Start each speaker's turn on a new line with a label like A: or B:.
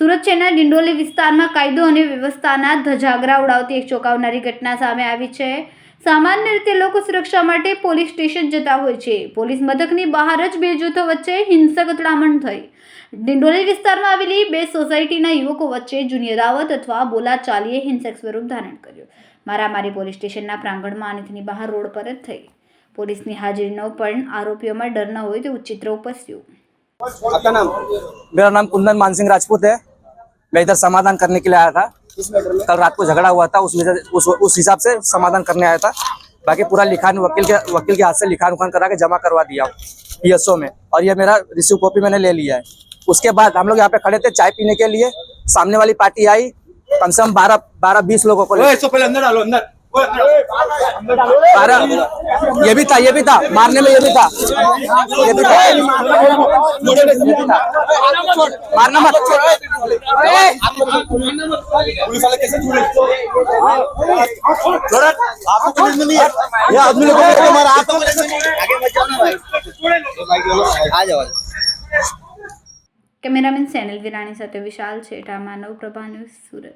A: સુરત શહેરના ડિંડોલી વિસ્તારમાં કાયદો અને વ્યવસ્થાના ધજાગરા ઉડાવતી એક ચોંકાવનારી ઘટના સામે આવી છે. સામાન્ય રીતે લોકો સુરક્ષા માટે પોલીસ સ્ટેશન જતા હોય છે. પોલીસ મથકની બહાર જ બે જૂથો વચ્ચે હિંસક અથડામણ થઈ. ડિંડોલી વિસ્તારમાં આવેલી બે સોસાયટીના યુવકો વચ્ચે જૂની અદાવત અથવા બોલાચાલીએ હિંસક સ્વરૂપ ધારણ કર્યું. મારામારી પોલીસ સ્ટેશનના પ્રાંગણમાં અને તેની બહાર રોડ પર જ થઈ. પોલીસની હાજરીનો પણ આરોપીઓમાં ડર ન હોય તેવું ચિત્ર ઉપસ્યું
B: आपका नाम
C: मेरा नाम कुंदन मान सिंह राजपूत है मैं इधर समाधान करने के लिए आया था
B: किस मैटर में
C: कल रात को झगड़ा हुआ था उस वजह उस, उस हिसाब से समाधान करने आया था बाकी पूरा लिखान वकील के वकील के हाथ से लिखान उखान करा के जमा करवा दिया पीएसओ में और ये मेरा रिसीव कॉपी मैंने ले लिया है उसके बाद हम लोग यहाँ पे खड़े थे चाय पीने के लिए सामने वाली पार्टी आई कम से कम बारह बारह बीस लोगों को
B: ओए, इसको पहले अंदर डालो अंदर ओए, अंदर डालो।
C: बारह ये भी था ये भी था मारने में ये भी था ये भी था ये भी था मारना मत
B: पुलिस वाले कैसे छोड़े छोड़ा आपको पुलिस में नहीं है ये आदमी लोगों को मारा आपको पुलिस में नहीं है आगे मत जाओ ना भाई आ जाओ
A: કેમેરામેન સેનલ વિરાણી સાથે વિશાલ છેઠા માનવ પ્રભા ન્યૂઝ સુરત